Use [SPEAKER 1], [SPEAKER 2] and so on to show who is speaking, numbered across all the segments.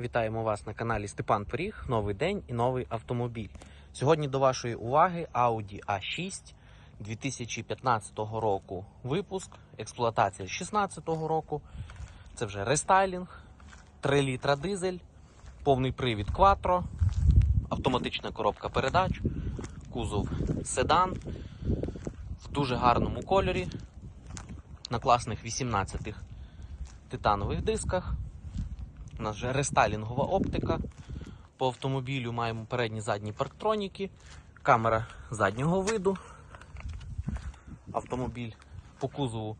[SPEAKER 1] Вітаємо вас на каналі Степан Поріг. Новий день і новий автомобіль. Сьогодні до вашої уваги Audi A6 2015 року випуск, експлуатація 2016 року. Це вже рестайлінг, 3 літра дизель, повний привід Quattro, автоматична коробка передач, кузов седан в дуже гарному кольорі на класних 18 титанових дисках. У нас вже рестайлінгова оптика. По автомобілю маємо передні задні парктроніки, камера заднього виду. Автомобіль по кузову,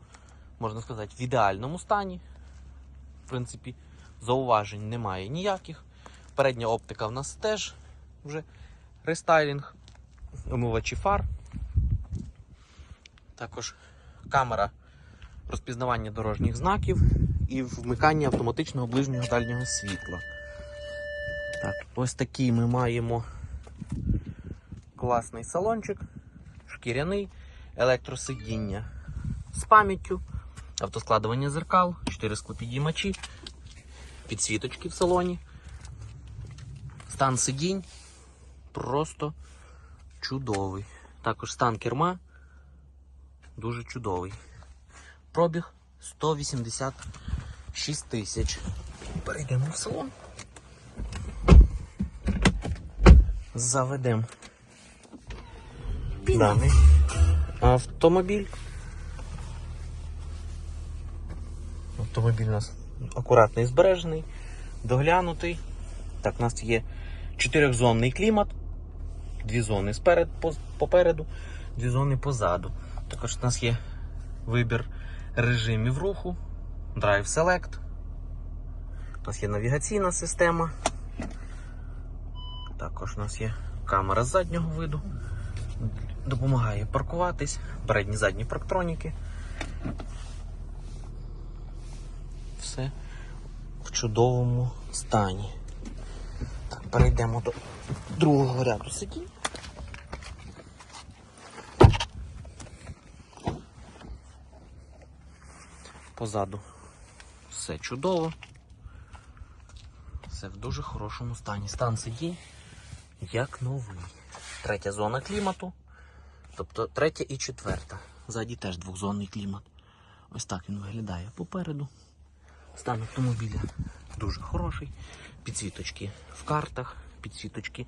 [SPEAKER 1] можна сказати, в ідеальному стані. В принципі, зауважень немає ніяких. Передня оптика в нас теж вже рестайлінг, омивачі фар. Також камера розпізнавання дорожніх знаків і вмикання автоматичного ближнього дальнього світла. Так, ось такий ми маємо класний салончик, шкіряний, електросидіння з пам'яттю, автоскладування зеркал, 4 склопідіймачі, підсвіточки в салоні. Стан сидінь просто чудовий. Також стан керма дуже чудовий. Пробіг 186 тисяч. Перейдемо в салон. Заведемо даний автомобіль. Автомобіль у нас акуратний збережений, доглянутий. Так, у нас є чотирьохзонний клімат, дві зони сперед, попереду, дві зони позаду. Також у нас є вибір режимів руху, Drive Select. У нас є навігаційна система. Також у нас є камера з заднього виду. Допомагає паркуватись, передні задні парктроніки. Все в чудовому стані. Так, перейдемо до другого ряду сидінь. Позаду все чудово. Все в дуже хорошому стані. Стан сидінь як новий. Третя зона клімату. Тобто третя і четверта. Ззаді теж двохзонний клімат. Ось так він виглядає попереду. Стан автомобіля дуже хороший. Підсвіточки в картах, підсвіточки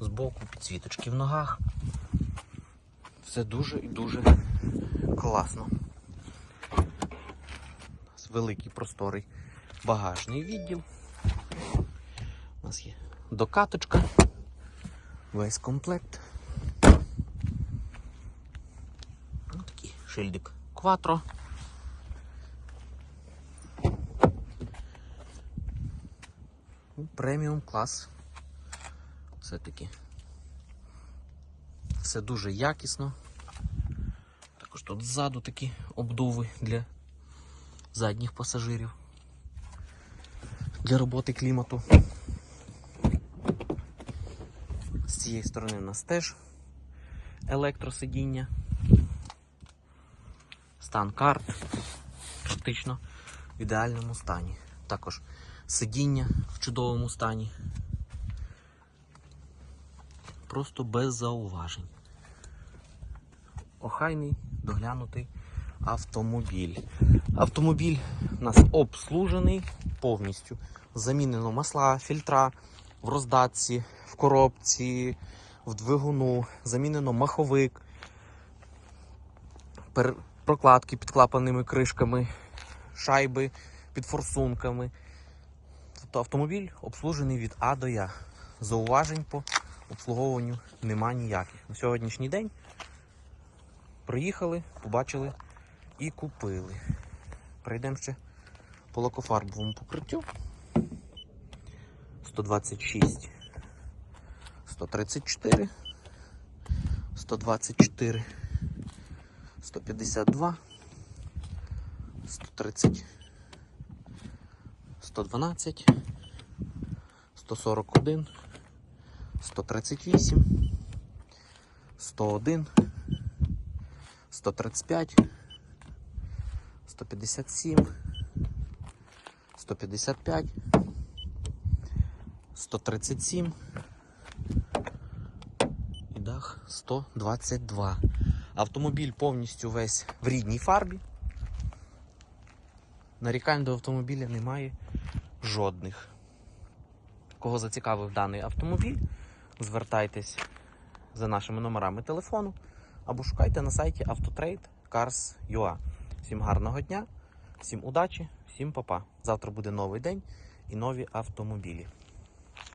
[SPEAKER 1] боку, підсвіточки в ногах. Все дуже і дуже класно. Великий просторий багажний відділ. У нас є докаточка, весь комплект. Ось такий шильдик Quattro. Ну, Преміум клас. Все-таки. Все дуже якісно. Також тут ззаду такі обдуви для задніх пасажирів. Для роботи клімату. З цієї сторони у нас теж електросидіння. Стан карт практично в ідеальному стані. Також сидіння в чудовому стані. Просто без зауважень. Охайний, доглянутий автомобіль. Автомобіль у нас обслужений повністю. Замінено масла, фільтра в роздатці, в коробці, в двигуну, замінено маховик, прокладки під клапанними кришками, шайби під форсунками. Тобто автомобіль обслужений від А до Я. Зауважень по обслуговуванню нема ніяких. На сьогоднішній день приїхали, побачили і купили. Пройдемо ще по лакофарбовому покриттю. 126, 134, 124, 152, 130, 112, 141, 138, 101, 135, 157, 155, 137 і дах 122. Автомобіль повністю весь в рідній фарбі. Нарікань до автомобіля немає жодних. Кого зацікавив даний автомобіль, звертайтесь за нашими номерами телефону або шукайте на сайті Autotrade Cars.ua. Всім гарного дня, всім удачі, всім па-па. Завтра буде новий день і нові автомобілі.